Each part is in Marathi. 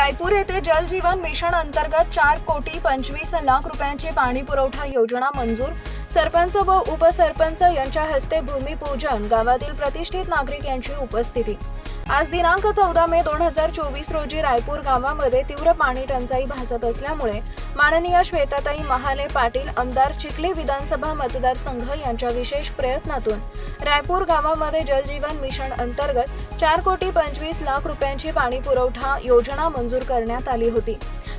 रायपूर जल जीवन मिशन अंतर्गत चार कोटी पंचवीस लाख रुपयांची पाणी पुरवठा योजना मंजूर. सरपंच व उपसरपंच यांच्या हस्ते भूमिपूजन गावातील प्रतिष्ठित नागरिक यांची उपस्थिती. आज दिनांक चौदा मे दोन हजार चोवीस रोजी रायपूर गावामध्ये तीव्र पाणी टंचाई भासत असल्यामुळे माननीय श्वेताताई महाले पाटील आमदार चिखली विधानसभा मतदारसंघ यांच्या विशेष प्रयत्नातून रायपूर गावामध्ये जलजीवन मिशन अंतर्गत चार कोटी पंचवीस लाख रुपयांची पाणी पुरवठा योजना मंजूर करण्यात आली होती.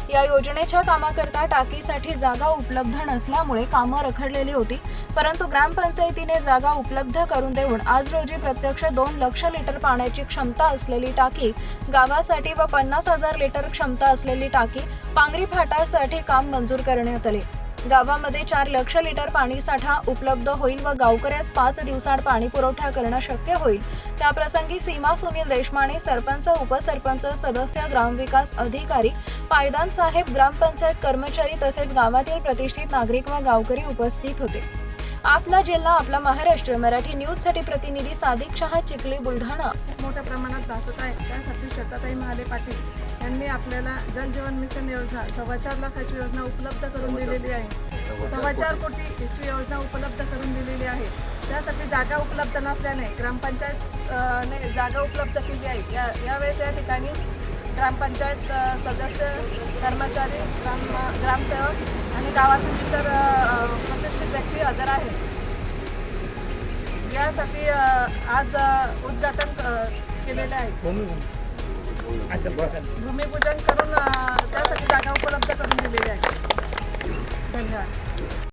या योजनेच्या कामाकरता टाकीसाठी जागा उपलब्ध नसल्यामुळे कामं रखडलेली होती परंतु ग्रामपंचायतीने जागा उपलब्ध करून देऊन आज रोजी प्रत्यक्ष दोन लक्ष लिटर पाण्याची क्षमता असलेली टाकी गावासाठी व पन्नास हजार लिटर क्षमता असलेली टाकी पांगरी फाटासाठी काम मंजूर करण्यात आले. गावामध्ये चार लक्ष लिटर पाणीसाठा उपलब्ध होईल व गावकऱ्यास पाच दिवसात पाणी पुरवठा करणं शक्य होईल. त्याप्रसंगी सीमा सुनील देशमाने सरपंच उपसरपंच सदस्य ग्रामविकास अधिकारी पायदान साहेब ग्रामपंचायत कर्मचारी तसेच गावातील प्रतिष्ठित नागरिक व गावकरी उपस्थित होते. आपला जिल्हा आपला महाराष्ट्र. मराठी न्यूजसाठी प्रतिनिधी सादिक शहा चिखली बुलढाणा. खूप मोठ्या प्रमाणात भासत आहे त्यासाठी शताताई महाले पाटील यांनी आपल्याला जलजीवन मिशन योजना सव्वा चार लाखाची योजना उपलब्ध करून दिलेली आहे. सव्वा चार कोटीची योजना उपलब्ध करून दिलेली आहे. त्यासाठी जागा उपलब्ध नसल्याने ग्रामपंचायत ने जागा उपलब्ध केली आहे. या यावेळेस या ठिकाणी ग्रामपंचायत सदस्य कर्मचारी ग्राम ग्रामसेवक आणि गावातील इतर यासाठी अ, आज उद्घाटन केलेले आहे. भूमिपूजन. करून त्यासाठी जागा उपलब्ध